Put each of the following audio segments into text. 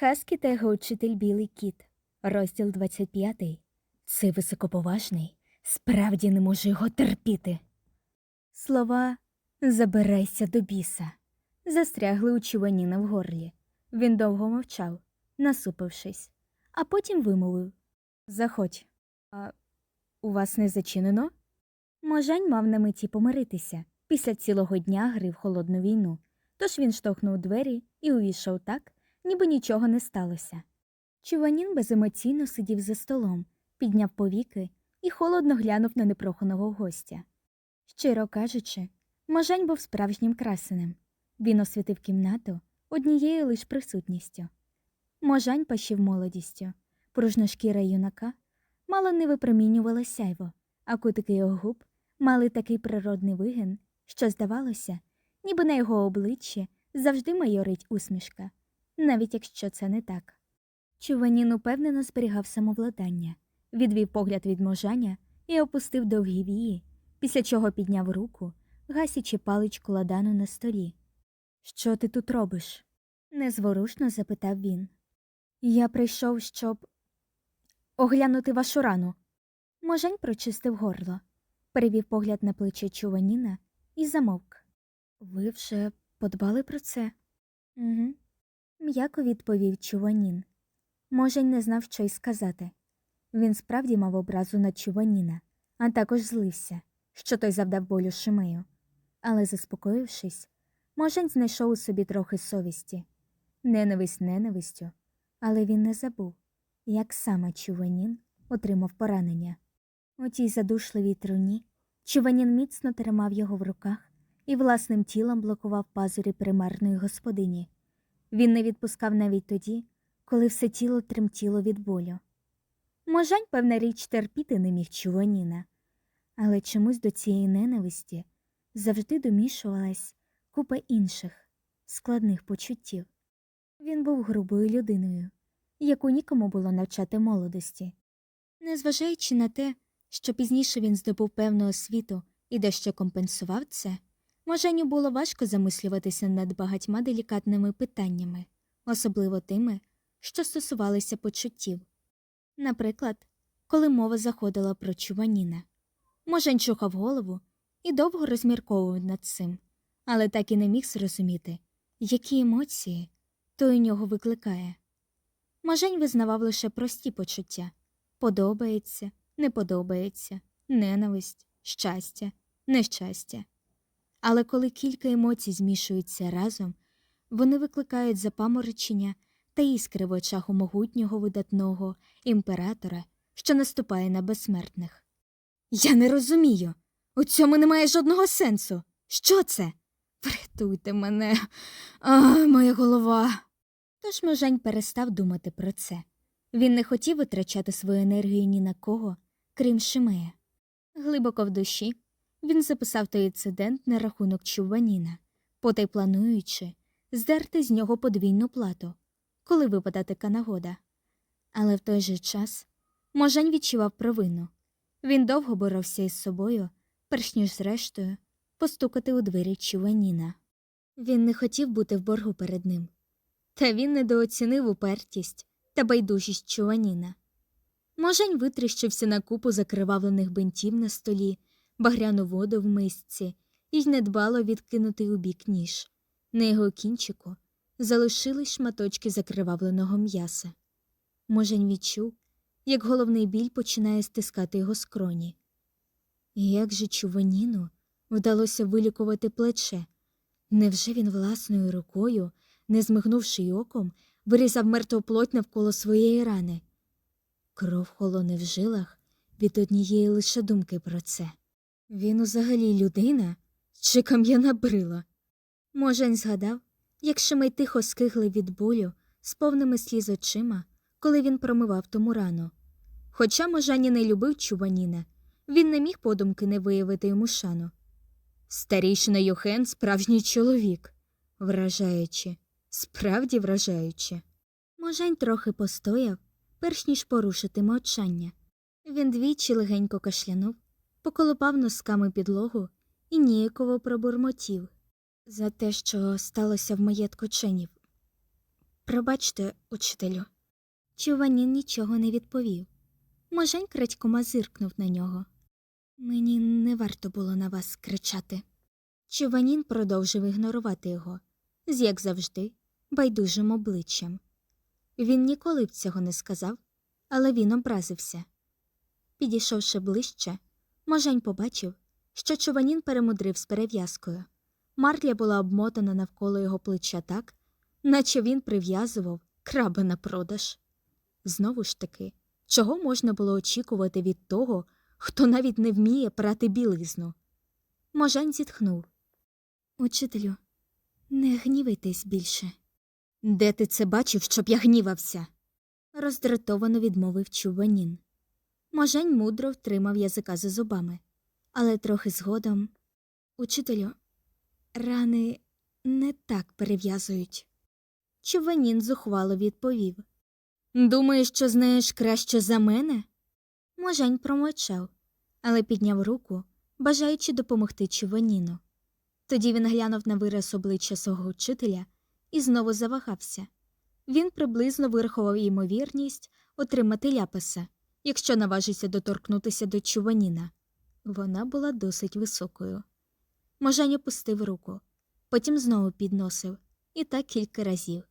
Хаскі та учитель Білий кіт. Розділ 25. Це високоповажний. Справді не можу його терпіти. Слова забирайся до біса. Застрягли у Чуваніна в горлі. Він довго мовчав, насупившись, а потім вимовив Заходь. А у вас не зачинено? Можань мав на меті помиритися після цілого дня гри в холодну війну. Тож він штовхнув двері і увійшов так, ніби нічого не сталося. Чуванін беземоційно сидів за столом, підняв повіки і холодно глянув на непроханого гостя. Щиро кажучи, Можань був справжнім красенем. Він освітив кімнату однією лиш присутністю. Можань пащив молодістю, пружна шкіра юнака мало не випромінювала сяйво, а кутики його губ мали такий природний вигин, що здавалося, ніби на його обличчі завжди майорить усмішка, навіть якщо це не так. Чуванін упевнено зберігав самовладання, відвів погляд від можання і опустив довгі вії, після чого підняв руку, гасячи паличку ладану на столі. Що ти тут робиш? незворушно запитав він. Я прийшов, щоб оглянути вашу рану. Можень прочистив горло, перевів погляд на плече Чуваніна і замовк. Ви вже подбали про це? Угу. М'яко відповів Чуванін. Можень не знав, що й сказати. Він справді мав образу на Чуваніна, а також злився, що той завдав болю Шимею. Але, заспокоївшись, Можень знайшов у собі трохи совісті. Ненависть ненавистю, але він не забув, як саме Чуванін отримав поранення. У тій задушливій труні Чуванін міцно тримав його в руках і власним тілом блокував пазурі примарної господині. Він не відпускав навіть тоді, коли все тіло тремтіло від болю. Можань, певна річ, терпіти не міг Чуваніна, але чомусь до цієї ненависті завжди домішувалась купа інших складних почуттів. Він був грубою людиною, яку нікому було навчати молодості. Незважаючи на те, що пізніше він здобув певну освіту і дещо компенсував це, Моженю було важко замислюватися над багатьма делікатними питаннями, особливо тими, що стосувалися почуттів. Наприклад, коли мова заходила про Чуваніна. Можень чухав голову і довго розмірковував над цим, але так і не міг зрозуміти, які емоції той у нього викликає. Можень визнавав лише прості почуття подобається, не подобається, ненависть, щастя, нещастя. Але коли кілька емоцій змішуються разом, вони викликають запаморочення та іскри в очах у могутнього видатного імператора, що наступає на безсмертних. Я не розумію. У цьому немає жодного сенсу. Що це? Врятуйте мене, а, моя голова. Тож Можань перестав думати про це. Він не хотів витрачати свою енергію ні на кого, крім Шимея. Глибоко в душі він записав той інцидент на рахунок Чуваніна, потай плануючи здерти з нього подвійну плату, коли випаде така нагода. Але в той же час Можань відчував провину. Він довго боровся із собою, перш ніж зрештою постукати у двері Чуваніна. Він не хотів бути в боргу перед ним, та він недооцінив упертість та байдужість Чуваніна. Можень витріщився на купу закривавлених бинтів на столі, багряну воду в мисці і недбало відкинутий у бік ніж. На його кінчику залишились шматочки закривавленого м'яса. Можень відчув, як головний біль починає стискати його скроні. І як же Чуваніну вдалося вилікувати плече? Невже він власною рукою, не змигнувши й оком, вирізав мертву плоть навколо своєї рани? Кров холоне в жилах від однієї лише думки про це. Він узагалі людина чи кам'яна брила? Можень згадав, як Шимей тихо скиглив від болю з повними сліз очима, коли він промивав тому рану. Хоча Можані не любив Чубаніна, він не міг подумки не виявити йому шану. Старішина Йохен справжній чоловік, вражаючи, справді вражаючи. Можень трохи постояв, перш ніж порушити мовчання. Він двічі легенько кашлянув, поколопав носками підлогу і ніяково пробурмотів за те, що сталося в маєтку ченів. Пробачте, учителю. Чуванін нічого не відповів. Можень крадькома зиркнув на нього. Мені не варто було на вас кричати. Чуванін продовжив ігнорувати його, з як завжди, байдужим обличчям. Він ніколи б цього не сказав, але він образився. Підійшовши ближче, Можень побачив, що чуванін перемудрив з перев'язкою. Марля була обмотана навколо його плеча так, наче він прив'язував краба на продаж. Знову ж таки, чого можна було очікувати від того, хто навіть не вміє прати білизну? Можань зітхнув. Учителю, не гнівайтесь більше. Де ти це бачив, щоб я гнівався? роздратовано відмовив Чуванін. Можань мудро втримав язика за зубами, але трохи згодом. Учителю, рани не так перев'язують. Чуванін зухвало відповів. Думаєш, що знаєш краще за мене? Можень промовчав, але підняв руку, бажаючи допомогти Чуваніну. Тоді він глянув на вираз обличчя свого вчителя і знову завагався. Він приблизно вирахував ймовірність отримати ляписа, якщо наважиться доторкнутися до Чуваніна. Вона була досить високою. Можень опустив руку, потім знову підносив, і так кілька разів.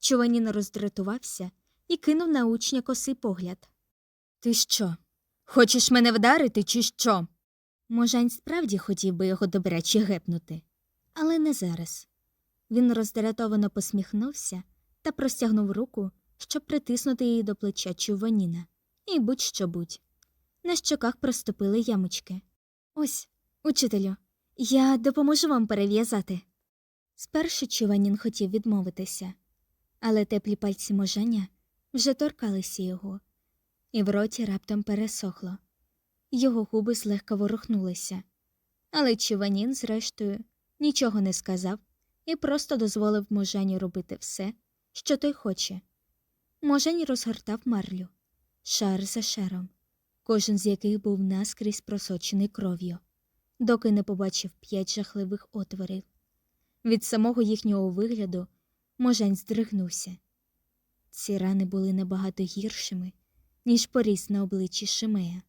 Чуванін роздратувався і кинув на учня косий погляд. Ти що? Хочеш мене вдарити, чи що? Можань справді хотів би його добряче гепнути, але не зараз. Він роздратовано посміхнувся та простягнув руку, щоб притиснути її до плеча Чуваніна. І будь-що будь. На щоках проступили ямочки. Ось, учителю, я допоможу вам перев'язати. Спершу Чуванін хотів відмовитися, але теплі пальці можання вже торкалися його, і в роті раптом пересохло. Його губи злегка ворухнулися, але Чуванін, зрештою, нічого не сказав і просто дозволив можані робити все, що той хоче. Можень розгортав марлю, шар за шаром, кожен з яких був наскрізь просочений кров'ю, доки не побачив п'ять жахливих отворів. Від самого їхнього вигляду можень здригнувся. Ці рани були набагато гіршими, ніж поріз на обличчі Шимея.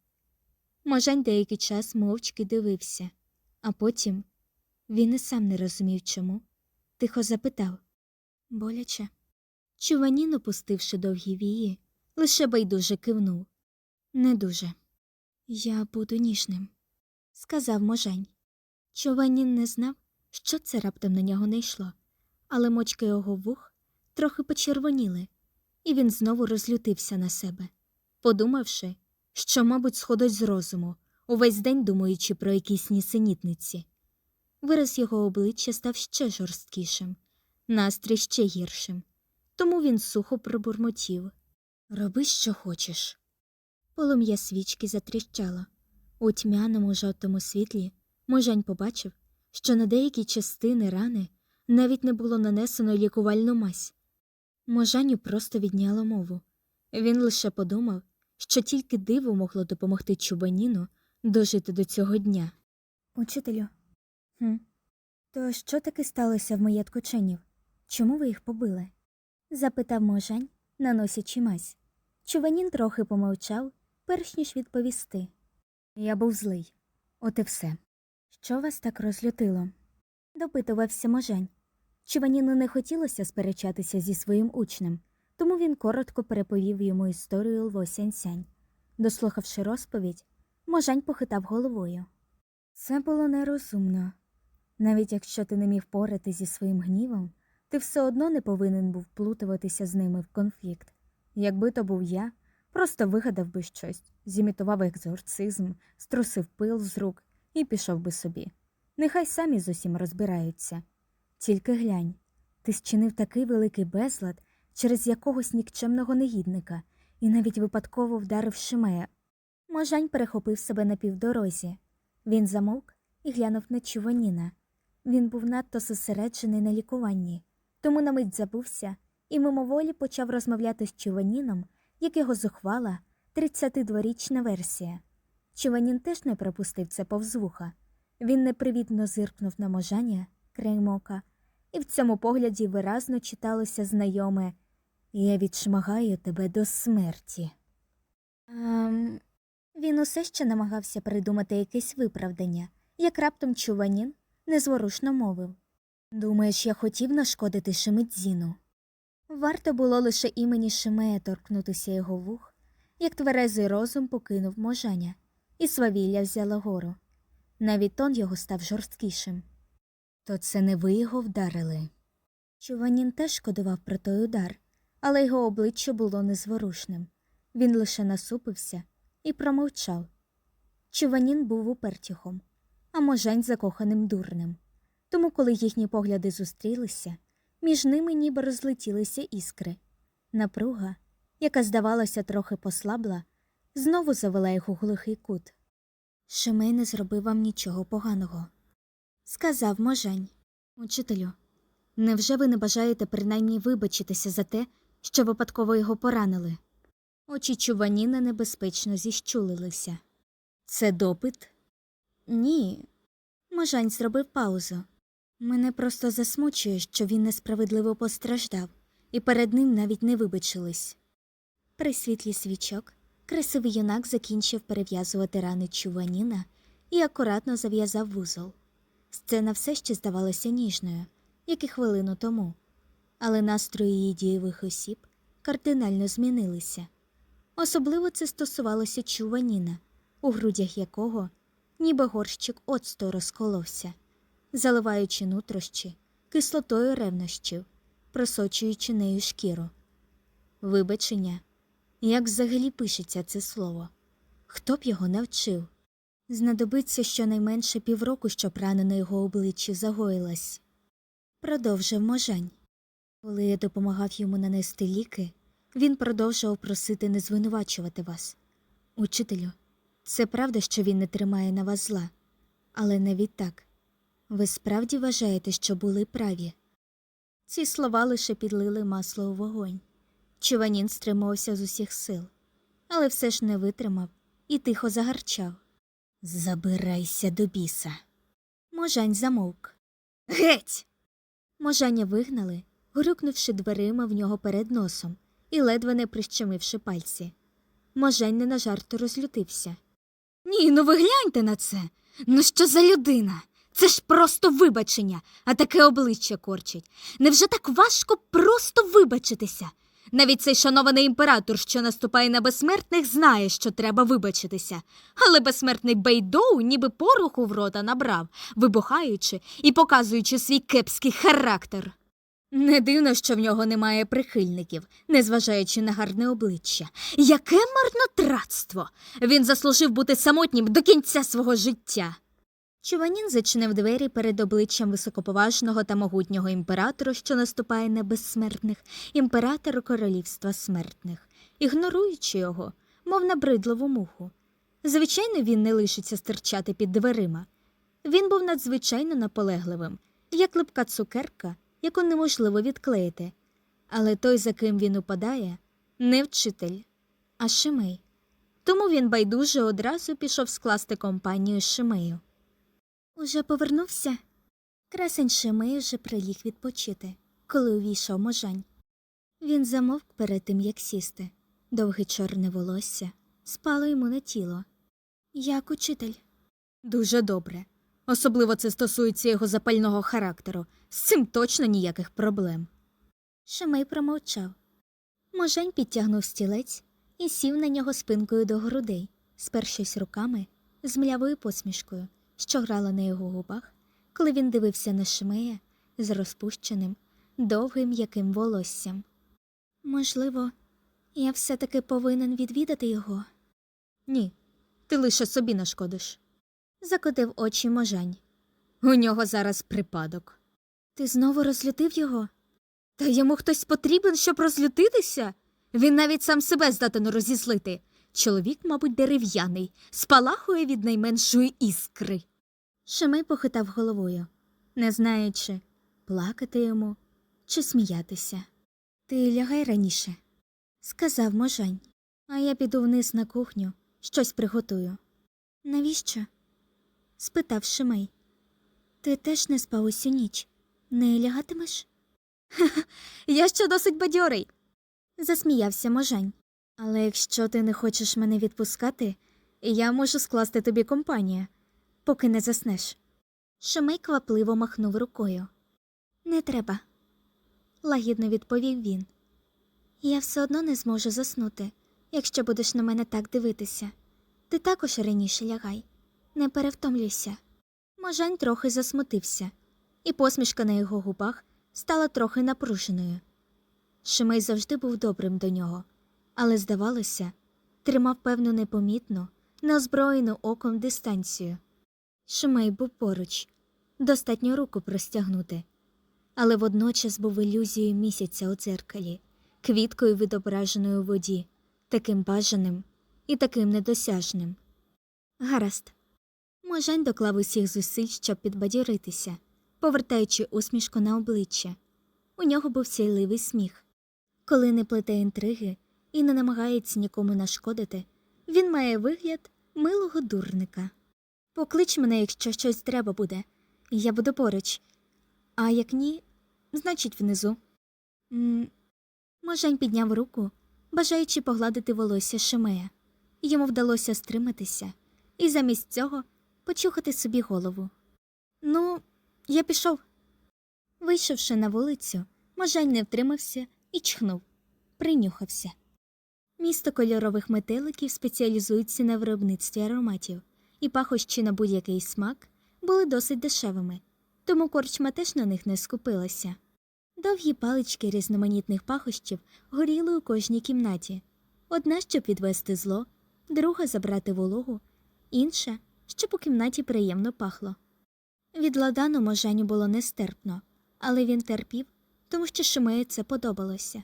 Можень деякий час мовчки дивився, а потім він і сам не розумів чому, тихо запитав Боляче. Чуванін, опустивши довгі вії, лише байдуже кивнув. Не дуже. Я буду ніжним, сказав можень. Чуванін не знав, що це раптом на нього не йшло, але мочки його вух трохи почервоніли, і він знову розлютився на себе, подумавши, що, мабуть, сходить з розуму, увесь день думаючи про якісь нісенітниці. Вираз його обличчя став ще жорсткішим, настрій ще гіршим, тому він сухо пробурмотів Роби, що хочеш. Полум'я свічки затріщало. У тьмяному жовтому світлі можень побачив, що на деякі частини рани навіть не було нанесено лікувальну мазь. Можаню просто відняло мову. Він лише подумав, що тільки диво могло допомогти Чубаніну дожити до цього дня. Учителю, хм. то що таки сталося в маєтку ченів? Чому ви їх побили? запитав можань, наносячи мазь. Чуванін трохи помовчав, перш ніж відповісти. Я був злий, от і все. Що вас так розлютило? допитувався можань. Чуваніну не хотілося сперечатися зі своїм учнем, тому він коротко переповів йому історію Лво Сянь-Сянь. Дослухавши розповідь, можань похитав головою. Це було нерозумно. Навіть якщо ти не міг порати зі своїм гнівом, ти все одно не повинен був плутуватися з ними в конфлікт. Якби то був я, просто вигадав би щось, зімітував екзорцизм, струсив пил з рук і пішов би собі. Нехай самі з усім розбираються. Тільки глянь, ти зчинив такий великий безлад через якогось нікчемного негідника і навіть випадково вдарив Шимея. Можань перехопив себе на півдорозі. Він замовк і глянув на Чуваніна. Він був надто зосереджений на лікуванні, тому на мить забувся і мимоволі почав розмовляти з Чуваніном, як його зухвала 32-річна версія. Чуванін теж не пропустив це повз вуха. Він непривітно зиркнув на можання, крейм ока, і в цьому погляді виразно читалося знайоме Я відшмагаю тебе до смерті. Ем, він усе ще намагався придумати якесь виправдання, як раптом чуванін незворушно мовив. Думаєш, я хотів нашкодити Шемидзіну? Варто було лише імені Шимея торкнутися його вух, як тверезий розум покинув можаня, і свавілля взяло гору. Навіть тон його став жорсткішим. То це не ви його вдарили. Чуванін теж шкодував про той удар, але його обличчя було незворушним. Він лише насупився і промовчав. Чуванін був упертіхом, а можань закоханим дурнем. Тому, коли їхні погляди зустрілися, між ними ніби розлетілися іскри. Напруга, яка, здавалося, трохи послабла, знову завела у глухий кут. Шимей не зробив вам нічого поганого, сказав можань. Учителю, невже ви не бажаєте принаймні вибачитися за те, що випадково його поранили? Очі Чуваніна небезпечно зіщулилися. Це допит? Ні. Можань зробив паузу. Мене просто засмучує, що він несправедливо постраждав, і перед ним навіть не вибачились. При світлі свічок красивий юнак закінчив перев'язувати рани Чуваніна і акуратно зав'язав вузол. Сцена все ще здавалася ніжною, як і хвилину тому, але настрої її дієвих осіб кардинально змінилися. Особливо це стосувалося Чуваніна, у грудях якого ніби горщик оцту розколовся, заливаючи нутрощі кислотою ревнощів, просочуючи нею шкіру. Вибачення, як взагалі пишеться це слово? Хто б його навчив? Знадобиться щонайменше півроку, щоб рана на його обличчі загоїлась. Продовжив можань. Коли я допомагав йому нанести ліки, він продовжував просити не звинувачувати вас. Учителю, це правда, що він не тримає на вас зла, але навіть так. Ви справді вважаєте, що були праві? Ці слова лише підлили масло у вогонь. Чуванін стримувався з усіх сил, але все ж не витримав і тихо загарчав. Забирайся до біса. Можань замовк. Геть. Можаня вигнали, грюкнувши дверима в нього перед носом і ледве не прищемивши пальці. Можень не на жарт розлютився. Ні, ну ви гляньте на це. Ну що за людина? Це ж просто вибачення, а таке обличчя корчить. Невже так важко просто вибачитися? Навіть цей шанований імператор, що наступає на безсмертних, знає, що треба вибачитися. Але безсмертний Бейдоу ніби пороху в рота набрав, вибухаючи і показуючи свій кепський характер. Не дивно, що в нього немає прихильників, незважаючи на гарне обличчя. Яке марнотратство! Він заслужив бути самотнім до кінця свого життя. Чуванін зачинив двері перед обличчям високоповажного та могутнього імператора, що наступає на безсмертних, імператора королівства смертних, ігноруючи його, мов набридливу муху. Звичайно, він не лишиться стирчати під дверима. Він був надзвичайно наполегливим, як липка цукерка, яку неможливо відклеїти. Але той, за ким він упадає, не вчитель, а Шимей. Тому він байдуже одразу пішов скласти компанію з Шимею. Уже повернувся? Красень Шимей уже приліг відпочити, коли увійшов можань. Він замовк перед тим, як сісти. Довге чорне волосся спало йому на тіло. Як учитель? Дуже добре. Особливо це стосується його запального характеру. З цим точно ніяких проблем. Шимей промовчав. Можень підтягнув стілець і сів на нього спинкою до грудей, спершись руками з млявою посмішкою, що грала на його губах, коли він дивився на Шимея з розпущеним, довгим м'яким волоссям. Можливо, я все таки повинен відвідати його. Ні, ти лише собі нашкодиш. Закотив очі можань. У нього зараз припадок. Ти знову розлютив його? Та йому хтось потрібен, щоб розлютитися? Він навіть сам себе здатен розізлити. Чоловік, мабуть, дерев'яний, спалахує від найменшої іскри. Шемей похитав головою, не знаючи, плакати йому чи сміятися. Ти лягай раніше, сказав можань, а я піду вниз на кухню, щось приготую. Навіщо? спитав Шимей. Ти теж не спав усю ніч. Не лягатимеш? Ха-ха, я ще досить бадьорий. засміявся можань. Але якщо ти не хочеш мене відпускати, я можу скласти тобі компанію, поки не заснеш. Шумей квапливо махнув рукою. Не треба, лагідно відповів він. Я все одно не зможу заснути, якщо будеш на мене так дивитися. Ти також раніше лягай, не перевтомлюйся. Можань трохи засмутився, і посмішка на його губах стала трохи напруженою. Шимей завжди був добрим до нього, але, здавалося, тримав певну непомітну, неозброєну оком дистанцію. Шимей був поруч, достатньо руку простягнути, але водночас був ілюзією місяця у дзеркалі, квіткою відображеною у воді, таким бажаним і таким недосяжним. Гаразд. Можань доклав усіх зусиль, щоб підбадьоритися, повертаючи усмішку на обличчя. У нього був сяйливий сміх. Коли не плете інтриги і не намагається нікому нашкодити, він має вигляд милого дурника. Поклич мене, якщо щось треба буде, я буду поруч. А як ні, значить внизу. Можень підняв руку, бажаючи погладити волосся Шемея. Йому вдалося стриматися і замість цього почухати собі голову. Ну, я пішов. Вийшовши на вулицю, Можань не втримався і чхнув, принюхався. Місто кольорових метеликів спеціалізується на виробництві ароматів, і пахощі на будь-який смак були досить дешевими, тому корчма теж на них не скупилася. Довгі палички різноманітних пахощів горіли у кожній кімнаті. Одна, щоб відвести зло, друга забрати вологу, інша, щоб у кімнаті приємно пахло. Від ладану можаню було нестерпно, але він терпів, тому що Шимею це подобалося.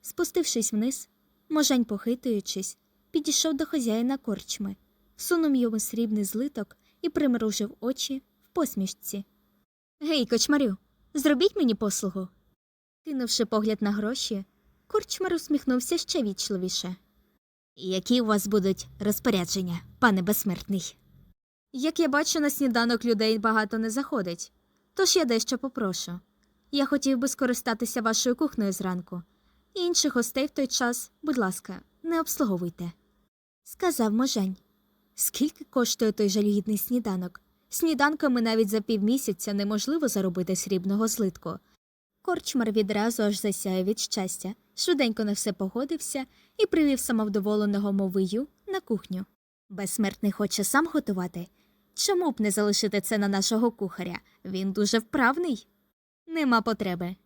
Спустившись вниз, можань, похитуючись, підійшов до хазяїна корчми, сунув йому срібний злиток і примружив очі в посмішці. Гей, кочмарю, зробіть мені послугу. Кинувши погляд на гроші, корчмар усміхнувся ще вічливіше. Які у вас будуть розпорядження, пане безсмертний? Як я бачу, на сніданок людей багато не заходить, тож я дещо попрошу. Я хотів би скористатися вашою кухнею зранку. Інших гостей в той час, будь ласка, не обслуговуйте. Сказав можень. Скільки коштує той жалюгідний сніданок? Сніданками навіть за півмісяця неможливо заробити срібного злитку. Корчмар відразу аж засяяв від щастя, швиденько на все погодився і привів самовдоволеного мовию на кухню. Безсмертний хоче сам готувати. Чому б не залишити це на нашого кухаря? Він дуже вправний. Нема потреби.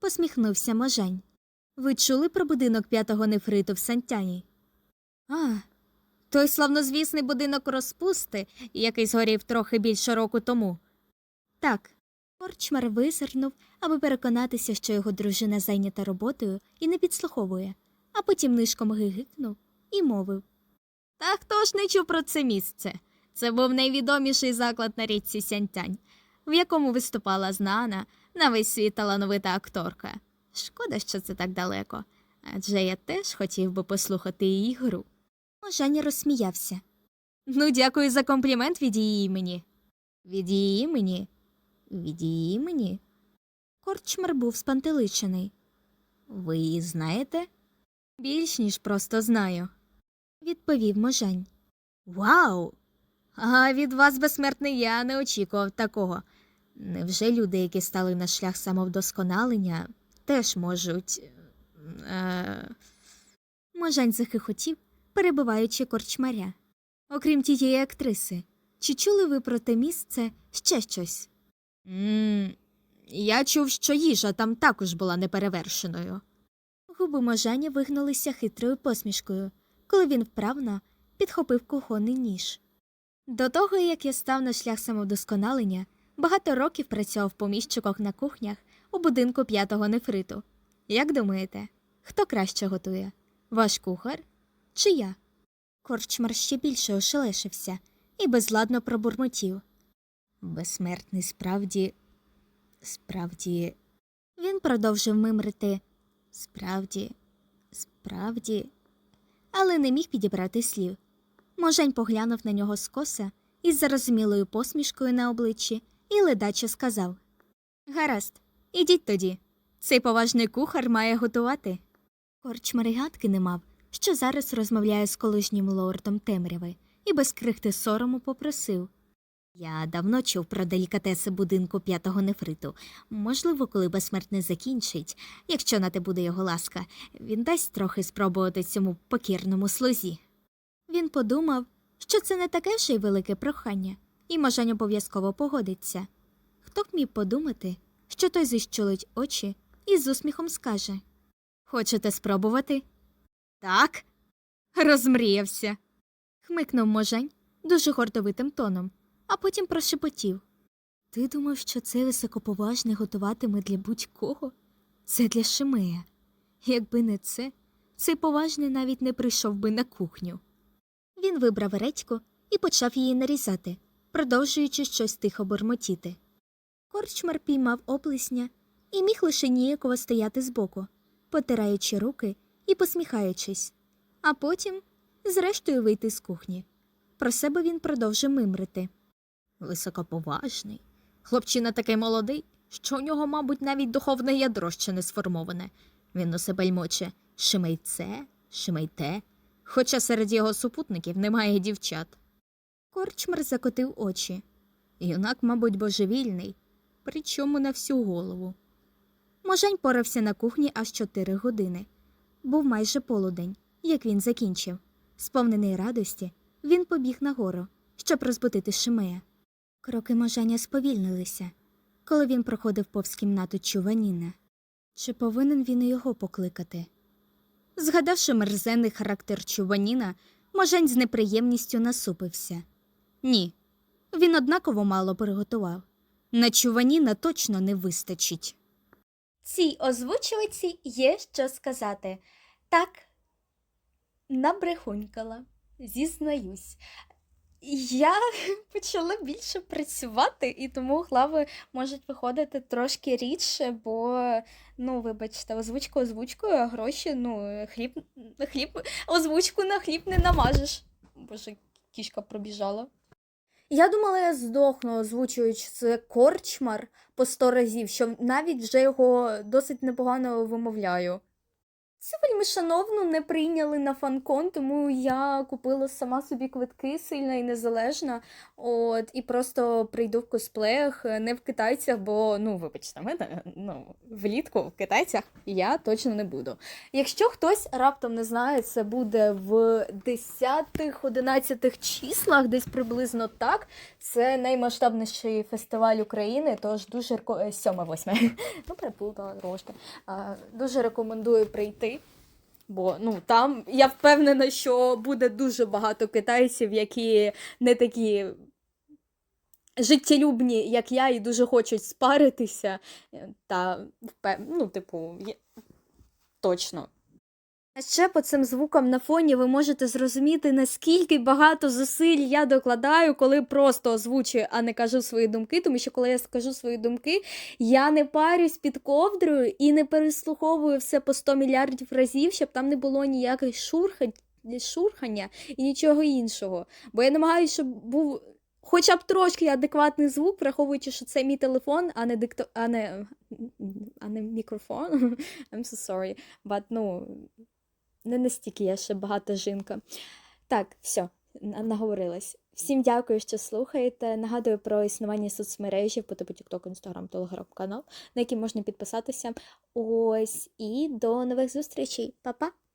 Посміхнувся можень. Ви чули про будинок п'ятого нефриту в Сантяні? А, той славнозвісний будинок розпусти, який згорів трохи більше року тому. Так. Корчмар визирнув, аби переконатися, що його дружина зайнята роботою і не підслуховує, а потім нишком гигикнув і мовив Та хто ж не чув про це місце? Це був найвідоміший заклад на річці Сянтянь, в якому виступала знана на весь світ талановита акторка. Шкода, що це так далеко, адже я теж хотів би послухати її гру. Ожаня розсміявся. Ну, дякую за комплімент від її імені. Від її імені? Від її імені? Корчмар був спантеличений. Ви її знаєте? Більш ніж просто знаю, відповів можань. Вау! А від вас, безсмертний, я не очікував такого. Невже люди, які стали на шлях самовдосконалення, теж можуть. Е... Можань захихотів, перебиваючи корчмаря. Окрім тієї актриси, чи чули ви про те місце ще щось? м я чув, що їжа там також була неперевершеною. Губи можаня вигнулися хитрою посмішкою, коли він вправно підхопив кухонний ніж. До того, як я став на шлях самовдосконалення, багато років працював поміщиках на кухнях у будинку п'ятого нефриту. Як думаєте, хто краще готує? Ваш кухар чи я? Корчмар ще більше ошелешився і безладно пробурмотів. Безсмертний справді, справді. Він продовжив мимрити справді, справді, але не міг підібрати слів. Можень поглянув на нього скоса із зарозумілою посмішкою на обличчі і ледаче сказав Гаразд, ідіть тоді. Цей поважний кухар має готувати. Корчмар гадки не мав, що зараз розмовляє з колишнім лордом темряви, і без крихти сорому попросив. Я давно чув про делікатеси будинку п'ятого нефриту. Можливо, коли безсмертний закінчить, якщо на те буде його ласка, він дасть трохи спробувати цьому покірному слузі. Він подумав, що це не таке вже й велике прохання, і Можань обов'язково погодиться. Хто б міг подумати, що той зіщулить очі і з усміхом скаже Хочете спробувати? Так. Розмріявся. Хмикнув Можань дуже гордовитим тоном, а потім прошепотів. Ти думав, що це високоповажне готуватиме для будь-кого? Це для Шимея. Якби не це, цей поважний навіть не прийшов би на кухню. Він вибрав редьку і почав її нарізати, продовжуючи щось тихо бормотіти. Корчмар піймав оплесня і міг лише ніяково стояти збоку, потираючи руки і посміхаючись, а потім, зрештою, вийти з кухні. Про себе він продовжив мимрити. Високоповажний. Хлопчина такий молодий, що у нього, мабуть, навіть духовне ядро ще не сформоване. Він у себе льмоче шимей це, шимей те, хоча серед його супутників немає дівчат. Корчмар закотив очі. Юнак, мабуть, божевільний, причому на всю голову. Можень порався на кухні аж чотири години. Був майже полудень, як він закінчив. Сповнений радості, він побіг нагору, щоб розбудити Шимея. Кроки можання сповільнилися, коли він проходив повз кімнату Чуваніна. Чи повинен він і його покликати? Згадавши мерзенний характер Чуваніна, Можень з неприємністю насупився. Ні, він однаково мало приготував. На Чуваніна точно не вистачить. Цій озвучувачці є що сказати. Так, набрехунькала, зізнаюсь. Я почала більше працювати, і тому глави можуть виходити трошки рідше, бо, ну, вибачте, озвучку озвучкою, а гроші, ну, хліб, хліб, озвучку на хліб не намажеш. Боже, кішка пробіжала. Я думала, я здохну, озвучуючи це корчмар по сто разів, що навіть вже його досить непогано вимовляю. Це вельми шановно не прийняли на фанкон, тому я купила сама собі квитки сильна і незалежна. От, і просто прийду в косплеях, не в китайцях, бо, ну, вибачте, мене ну, влітку в китайцях я точно не буду. Якщо хтось раптом не знає, це буде в 10-11 числах, десь приблизно так. Це наймасштабніший фестиваль України, тож дуже е, 7-8. Ну, переплутала трошки. Дуже рекомендую прийти. Бо ну там я впевнена, що буде дуже багато китайців, які не такі життєлюбні, як я, і дуже хочуть спаритися. Та ну, типу, є... точно. А ще по цим звукам на фоні ви можете зрозуміти, наскільки багато зусиль я докладаю, коли просто озвучую, а не кажу свої думки. Тому що коли я скажу свої думки, я не парюсь під ковдрою і не переслуховую все по 100 мільярдів разів, щоб там не було ніяких шурхань, шурхання і нічого іншого. Бо я намагаюся, щоб був хоча б трошки адекватний звук, враховуючи, що це мій телефон, а не дикто... а не, а не мікрофон. I'm so sorry. But, ну, не настільки я ще багата жінка. Так, все, на- наговорилась. Всім дякую, що слухаєте. Нагадую про існування соцмережі по типу TikTok, Instagram, Telegram канал, на який можна підписатися. Ось і до нових зустрічей. Па-па!